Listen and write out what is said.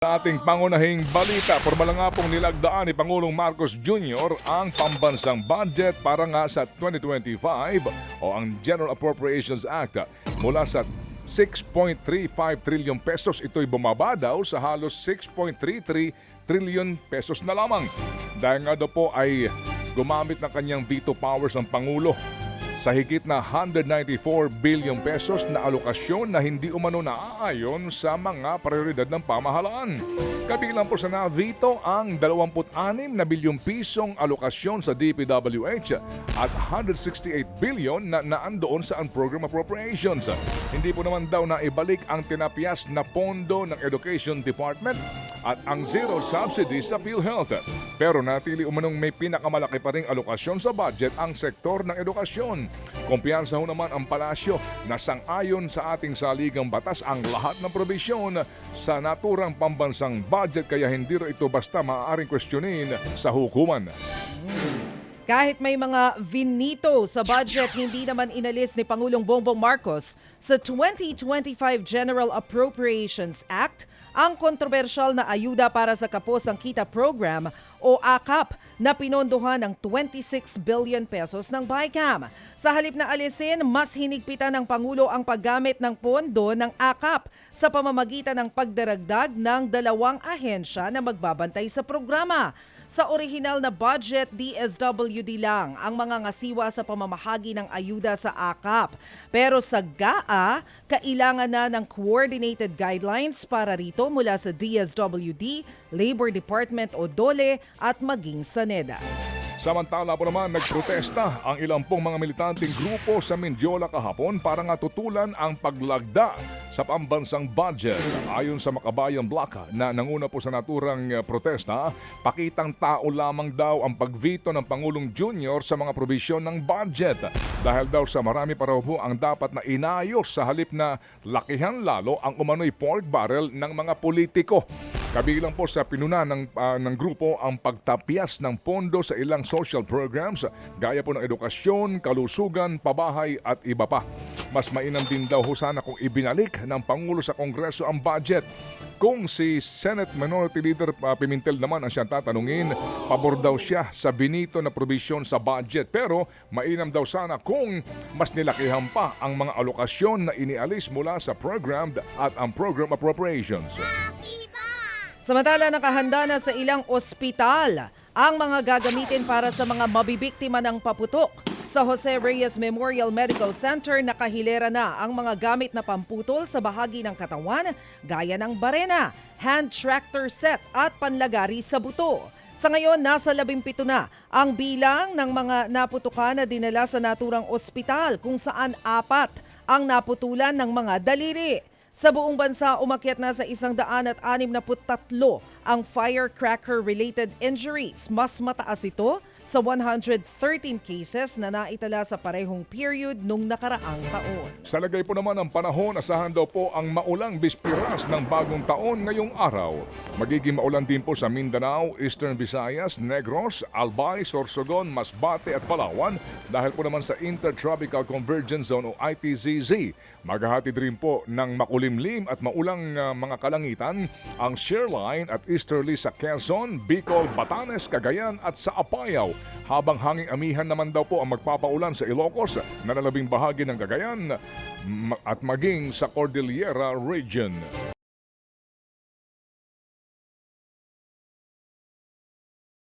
Sa ating pangunahing balita, formal nga pong nilagdaan ni Pangulong Marcos Jr. ang pambansang budget para nga sa 2025 o ang General Appropriations Act mula sa 6.35 trillion pesos. Ito'y bumaba daw sa halos 6.33 trillion pesos na lamang. Dahil nga daw po ay gumamit ng kanyang veto powers ang Pangulo sa higit na 194 billion pesos na alokasyon na hindi umano naaayon sa mga prioridad ng pamahalaan. Kabilang po sa navito ang 26 na bilyong pisong alokasyon sa DPWH at 168 billion na naandoon sa program appropriations. Hindi po naman daw na ibalik ang tinapyas na pondo ng Education Department at ang zero subsidy sa PhilHealth. Pero natili umanong may pinakamalaki pa ring alokasyon sa budget ang sektor ng edukasyon. Kumpiyansa ho naman ang palasyo na sangayon sa ating saligang batas ang lahat ng probisyon sa naturang pambansang budget kaya hindi ito basta maaaring kwestiyonin sa hukuman. Kahit may mga vinito sa budget, hindi naman inalis ni Pangulong Bongbong Marcos sa 2025 General Appropriations Act ang kontrobersyal na ayuda para sa Kapos ang Kita Program o AKAP na pinondohan ng 26 billion pesos ng BICAM. Sa halip na alisin, mas hinigpitan ng Pangulo ang paggamit ng pondo ng AKAP sa pamamagitan ng pagdaragdag ng dalawang ahensya na magbabantay sa programa. Sa orihinal na budget, DSWD lang ang mga ngasiwa sa pamamahagi ng ayuda sa AKAP. Pero sa GAA, kailangan na ng coordinated guidelines para rito mula sa DSWD, Labor Department o DOLE at maging sa NEDA. Samantala po naman nagprotesta ang ilang pong mga militanteng grupo sa Mindiola kahapon para nga tutulan ang paglagda sa pambansang budget. Ayon sa Makabayan Block na nanguna po sa naturang eh, protesta, pakitang tao lamang daw ang pagvito ng Pangulong Junior sa mga probisyon ng budget. Dahil daw sa marami pa raw po ang dapat na inayos sa halip na lakihan lalo ang umano'y pork barrel ng mga politiko. Kabilang po sa pinuna ng, ah, ng grupo ang pagtapyas ng pondo sa ilang social programs gaya po ng edukasyon, kalusugan, pabahay at iba pa. Mas mainam din daw ho sana kung ibinalik ng Pangulo sa Kongreso ang budget. Kung si Senate Minority Leader ah, Pimentel naman ang siyang tatanungin, pabor daw siya sa binito na probisyon sa budget. Pero mainam daw sana kung mas nilakihan pa ang mga alokasyon na inialis mula sa program at ang program appropriations. Samantala, nakahanda na sa ilang ospital ang mga gagamitin para sa mga mabibiktima ng paputok. Sa Jose Reyes Memorial Medical Center, nakahilera na ang mga gamit na pamputol sa bahagi ng katawan gaya ng barena, hand tractor set at panlagari sa buto. Sa ngayon, nasa 17 na ang bilang ng mga naputukan na dinala sa naturang ospital kung saan apat ang naputulan ng mga daliri. Sa buong bansa, umakyat na sa isang daan at anim na tatlo ang firecracker-related injuries. Mas mataas ito sa 113 cases na naitala sa parehong period nung nakaraang taon. Sa lagay po naman ng panahon, asahan daw po ang maulang bispiras ng bagong taon ngayong araw. Magiging maulan din po sa Mindanao, Eastern Visayas, Negros, Albay, Sorsogon, Masbate at Palawan dahil po naman sa Intertropical Convergence Zone o ITZZ. Maghahatid rin po ng makulimlim at maulang uh, mga kalangitan ang shear line at easterly sa Quezon, Bicol, Batanes, Cagayan at sa Apayao. Habang hanging amihan naman daw po ang magpapaulan sa Ilocos, nalalabing bahagi ng Cagayan at maging sa Cordillera Region.